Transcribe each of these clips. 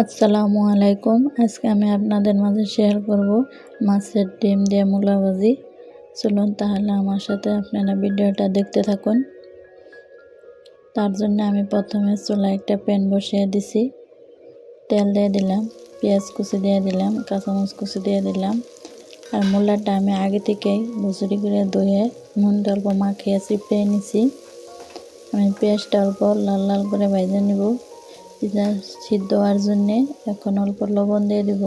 আসসালামু আলাইকুম। আজকে আমি আপনাদের মাঝে শেয়ার করব মাছের ডিম দিয়ে মূলা ভাজি চলুন তাহলে আমার সাথে আপনারা ভিডিওটা দেখতে থাকুন। তার জন্য আমি প্রথমে চুলা একটা প্যান বসিয়ে দিছি। তেল দিয়ে দিলাম, পেঁয়াজ কুচি দিয়ে দিলাম, কাঁচামরিচ কুচি দিয়ে দিলাম। আর মূলাটা আমি আগে থেকেই মুসুরি করে ধুয়ে নুন অল্প মাখিয়ে চিপড়ে নিছি। আমি পেঁয়াজটা অল্প লাল লাল করে ভেজে নিব। পিজা সিদ্ধ হওয়ার জন্যে এখন অল্প লবণ দিয়ে দিব।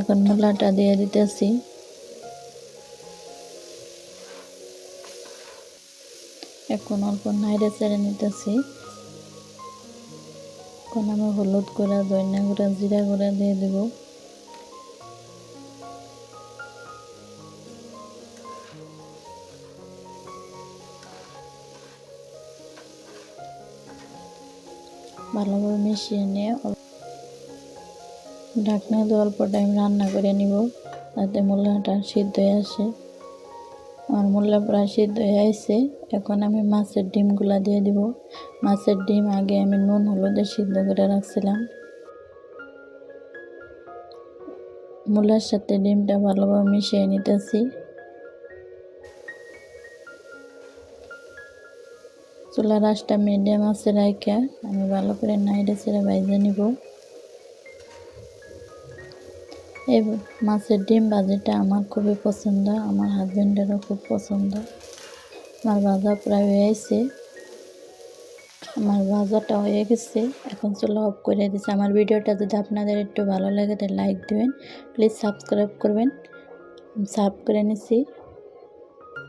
এখন মূলাটা দিয়ে দিতেছি। এখন অল্প নাইড়ে চেড়ে নিতেছি। এখন আমি হলুদ গুঁড়া, ধনিয়া গুঁড়া, জিরা গুঁড়া দিয়ে দেবো। ভালোভাবে মিশিয়ে নিয়ে ঢাকনা দিয়ে অল্প টাইম রান্না করে নিব। তাতে মূলাটা সিদ্ধ হয়ে আসে। আমার মূলা প্রায় সিদ্ধ হয়ে আসছে এখন আমি মাছের ডিমগুলা দিয়ে দিব। মাছের ডিম আগে আমি নুন, হলুদে সিদ্ধ করে রাখছিলাম। মূলার সাথে ডিমটা ভালোভাবে মিশিয়ে নিতেছি। চুলার আঁচটা মিডিয়াম আছে রাইখা, আমি ভালো করে নাইডে ছেড়ে ভাইজে নিব। এই মাছের ডিম ভাজিটা আমার খুবই পছন্দ, আমার হাজব্যান্ডেরও খুব পছন্দ। আমার ভাজা প্রায় হয়েছে আমার ভাজাটা হয়ে গেছে, এখন চলো অফ করে দিচ্ছে। আমার ভিডিওটা যদি আপনাদের একটু ভালো লাগে, তাহলে লাইক দেবেন প্লিজ সাবস্ক্রাইব করবেন। সার্ভ করে নিছি।